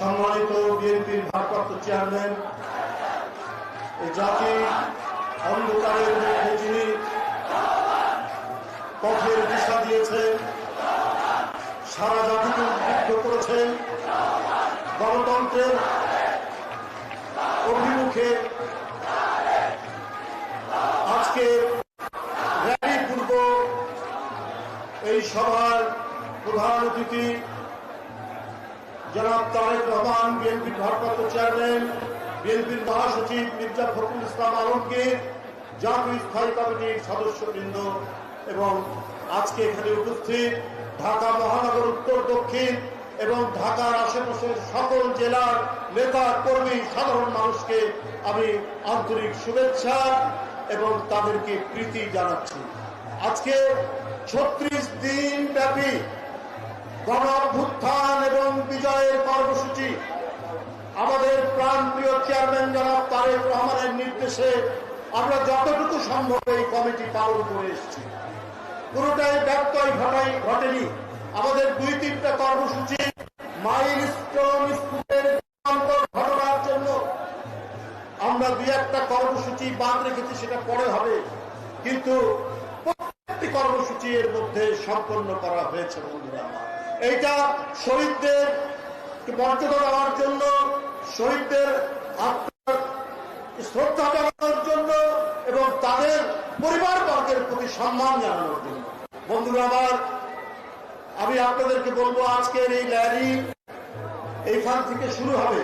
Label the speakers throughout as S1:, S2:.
S1: সম্মানিত বিএনপির ভারপ্রাপ্ত চেয়ারম্যান জাতি অন্ধকারের মধ্যে যিনি পথের দিশা দিয়েছেন, সারা জাতিকে উদ্বুদ্ধ করেছেন, গণতন্ত্রের অভিমুখে আজকে র্যালি পূর্ব এই সভার প্রধান অতিথি জনাব তারেক রহমান, বিএনপির ভারপ্রাপ্ত চেয়ারম্যান, বিএনপির মহাসচিব মির্জা ফখরুল ইসলাম আলমগীর জাতীয় স্থায়ী কমিটির সদস্যবৃন্দ এবং আজকে এখানে উপস্থিত ঢাকা মহানগর উত্তর দক্ষিণ এবং ঢাকার আশেপাশের সকল জেলার নেতা, কর্মী, সাধারণ মানুষকে আমি আন্তরিক শুভেচ্ছা এবং তাদেরকে প্রীতি জানাচ্ছি। আজকে ছত্রিশ দিন ব্যাপী গণ এবং বিজয়ের কর্মসূচি। আমাদের প্রাণপ্রিয় চেয়ারম্যান জনাব তারেক রহমানের নির্দেশে আমরা যতটুকু সম্ভব এই কমিটি পালন করে এসেছি। পুরোটাই ব্যত্যয় ঘটাই ঘটেনি। আমাদের দুই তিনটা কর্মসূচি মাইল স্টোন স্কুলের ঘটনার জন্য। আমরা দুই একটা কর্মসূচি বাদ রেখেছি, সেটা পরে হবে। কিন্তু প্রত্যেকটি কর্মসূচি এর মধ্যে সম্পন্ন করা হয়েছে বন্ধুরা আমার। এইটা শহীদদের মর্যাদা দেওয়ার জন্য, শহীদদের শ্রদ্ধা জানানোর জন্য এবং তাদের পরিবার বর্গের প্রতি সম্মান জানানোর জন্য। বন্ধুরা আমার, আমি আপনাদেরকে বলব আজকের এই র্যালি এইখান থেকে শুরু হবে।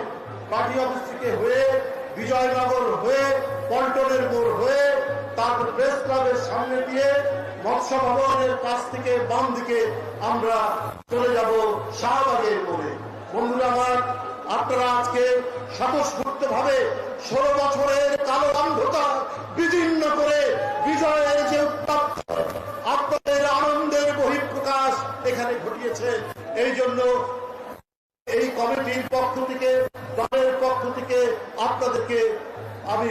S1: পার্টি অফিস থেকে হয়ে, বিজয়নগর হয়ে, পল্টনের মোড় হয়ে তারপর প্রেস ক্লাবের সামনে দিয়ে মৎস্য ভবনের কাছ থেকে বাম দিকে আমরা চলে যাব শাহবাগের মোড়ে। বন্ধুরা আমার, আপনারা আজকে স্বতঃস্ফূর্ত ভাবে ষোলো বছরের কালো অন্ধকার বিদীর্ণ করে বিজয়ের যে উত্তাপ আপনাদের আনন্দের বহিঃপ্রকাশ এখানে ঘটিয়েছে। এই জন্য এই কমিটির পক্ষ থেকে, দলের পক্ষ থেকে আপনাদেরকে আমি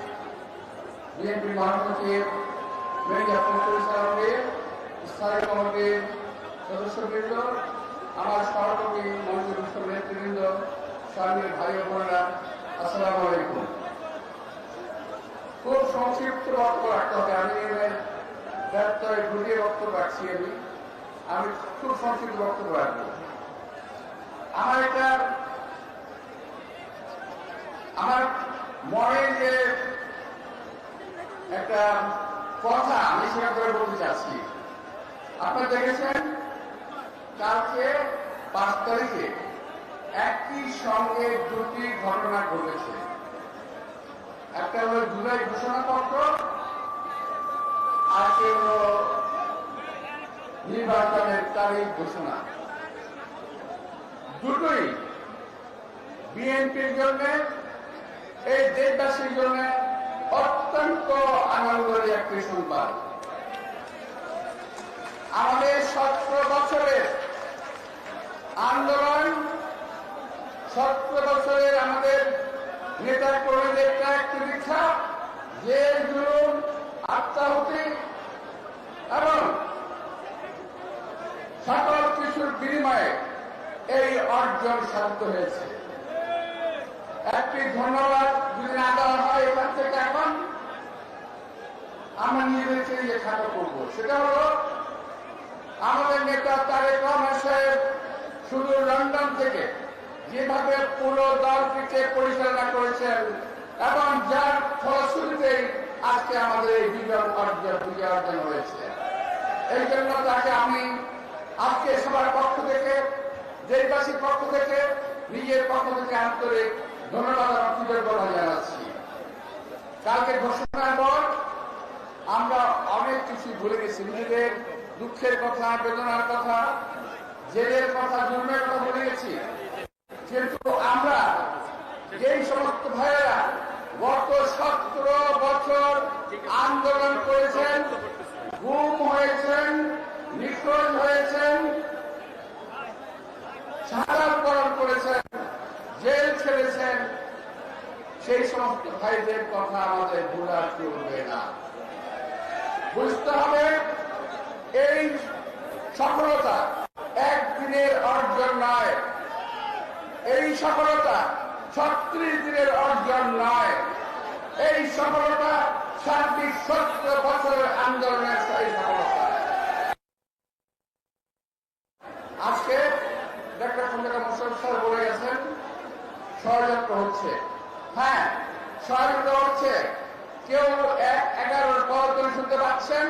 S2: বিএনপি মহাসচিব মির্জা ফখরুল ইসলামকে স্থায়ী কমিটির সদস্যবৃন্দ, আমার সহকর্মী মঞ্জুর হোসেন নেতৃবৃন্দ সামনের ভাই বোনেরা, আসসালামু আলাইকুম। খুব সংক্ষিপ্ত বক্তব্য রাখতে হবে। আমি ব্যর্থয় ঘুরিয়ে বক্তব্য রাখছি আমি। আমি খুব সংক্ষিপ্ত বক্তব্য রাখব। আমার এটা আমার মনে যে একটা কথা আমি সেটা করে বলতে চাচ্ছি। আপনারা দেখেছেন? কালকে পাঁচ তারিখে একই সঙ্গে দুটি ঘটনা ঘটেছে। একটা হলো জুলাই ঘোষণাপত্র, আর একটা হলো নির্বাচনের তারিখ ঘোষণা। দুটোই বিএনপির জন্য, এই দেশবাসীর জন্য অত্যন্ত আনন্দের একটি সংবাদ। আমাদের সতেরো বছরের আন্দোলন, সতেরো বছরের আমাদের নেতা কর্মীদের ত্যাগ পরীক্ষা জেল জুলুম, আত্মাহুতি এবং সকল কিছুর বিনিময়ে এই অর্জন সাধ্য হয়েছে। একটি ধন্যবাদ যদি না দেওয়া হয় এখান থেকে এখন আমরা নিজেদেরকে ইয়ে খাটো করব। সেটা হলো আমাদের নেতা তারেক রহমান সাহেব শুধু লন্ডন থেকে যেভাবে পুরো দলটিকে পরিচালনা করেছেন এবং যার ফলশ্রুতিতে আজকে আমাদের এই বিজয় বিজয় অর্জন হয়েছে। এই জন্য তাকে আমি আজকে সবার পক্ষ থেকে, দেশবাসীর পক্ষ থেকে, নিজের পক্ষ থেকে আন্তরিক কালকে ঘোষণার পর আমরা অনেক কিছু ভুলে গেছি। নিজেদের দুঃখের কথা, বেদনার কথা, জেলের কথা জন্মের কথা ভুলে গেছি। কিন্তু আমরা, যেই সমস্ত ভাইয়েরা গত সতেরো বছর আন্দোলন করেছেন, গুম হয়েছেন, নিখোঁজ হয়েছেন জেল ছেড়েছেন, সেই সমস্ত ভাইদের কথা আমাদের ভুলা চলবে না। বুঝতে হবে, এই সফলতা একদিনের অর্জন নয়। এই সফলতা ছত্রিশ দিনের অর্জন নয়। এই সফলতা সার্বিক সত্তর বছরের আন্দোলনের এই সফলতা। আজকে ডাক্তার খন্দকার মোশারফ স্যার বলে গেছেন ষড়যন্ত্র হচ্ছে হ্যাঁ ষড়যন্ত্র হচ্ছে কেউ এগারোর পর শুনতে পাচ্ছেন?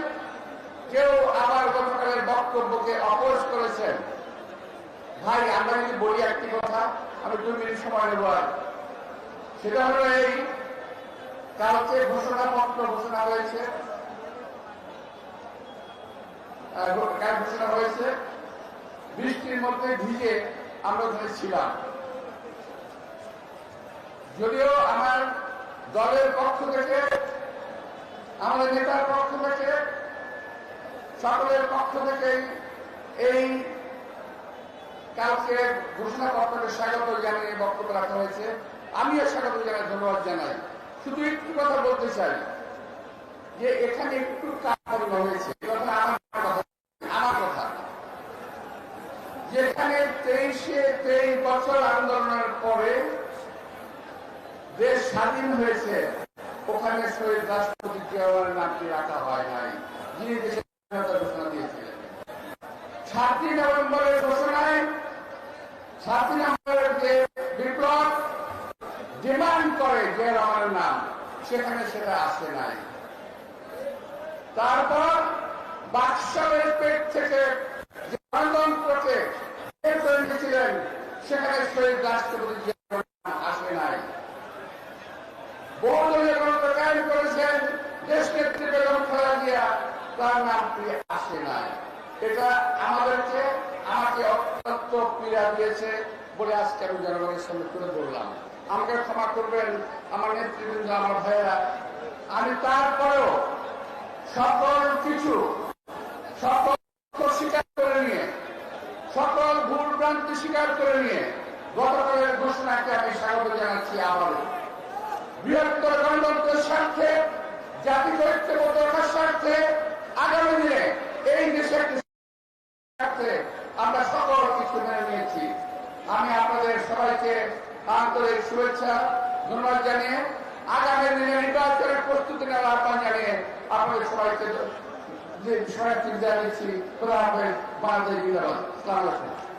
S2: কেউ আবার গতকালের বক্তব্যকে অপোজ করেছেন। ভাই, আমরা যদি বলি একটি কথা, আমি দুই মিনিট সময় নেব সেটা হলো এই, কালকে ঘোষণাপত্র ঘোষণা হয়েছে। ঘোষণা হয়েছে? বৃষ্টির মধ্যে ভিজে আমরা ওখানে ছিলাম। যদিও আমার দলের পক্ষ থেকে, আমাদের নেতার পক্ষ থেকে, সকলের পক্ষ থেকে এই কালকে ঘোষণাপত্রকে স্বাগত জানিয়ে বক্তব্য রাখা হয়েছে। আমিও স্বাগত জানাই, ধন্যবাদ জানাই। শুধু একটু কথা বলতে চাই, যে এখানে একটু কাজ হয়েছে আমার কথা। যেখানে তেইশে তেইশ বছর আন্দোলনের পরে দেশ স্বাধীন হয়েছে, ওখানে শহীদ রাষ্ট্রপতি জিয়াউরের নামটি রাখা হয় নাই, যিনি দেশের স্বাধীনতার ঘোষণা দিয়েছিলেন। সাতই নভেম্বরের ঘোষণায়, সাতই নভেম্বরের যে বিপ্লব ডিমান্ড করে যে রহমানের নাম, সেখানে সেটা আসে নাই। তারপর বাদশাহের পেট থেকে যে গণতন্ত্রকে বের করে দিয়েছিলেন সেখানে শহীদ রাষ্ট্রপতি জিয়াউর নাম আসে নাই আমাকে ক্ষমা করবেন, আমার নেতৃবৃন্দ, আমার ভাইয়েরা। আমি তারপরেও সকল কিছু, সকল স্বীকার করে নিয়ে, সকল ভুল ভ্রান্তি স্বীকার করে নিয়ে গতকালের ঘোষণাকে আমি স্বাগত জানাচ্ছি আবারও। বৃহত্তর গণতন্ত্রের স্বার্থে, জাতি ঐক্যবদ্ধ রাখার স্বার্থে, আগামী দিনে এই দেশের স্বার্থে আমরা সকল কিছু মেনে নিয়েছি। আমি আপনাদের সবাইকে আন্তরিক শুভেচ্ছা, ধন্যবাদ জানিয়ে আগামী দিনে নির্বাচনের প্রস্তুতি নেওয়ার আহ্বান জানিয়ে আপনাদের সবাইকে যে সবাইকে জানিয়েছি হবে বাংলাদেশ আলাইকুম।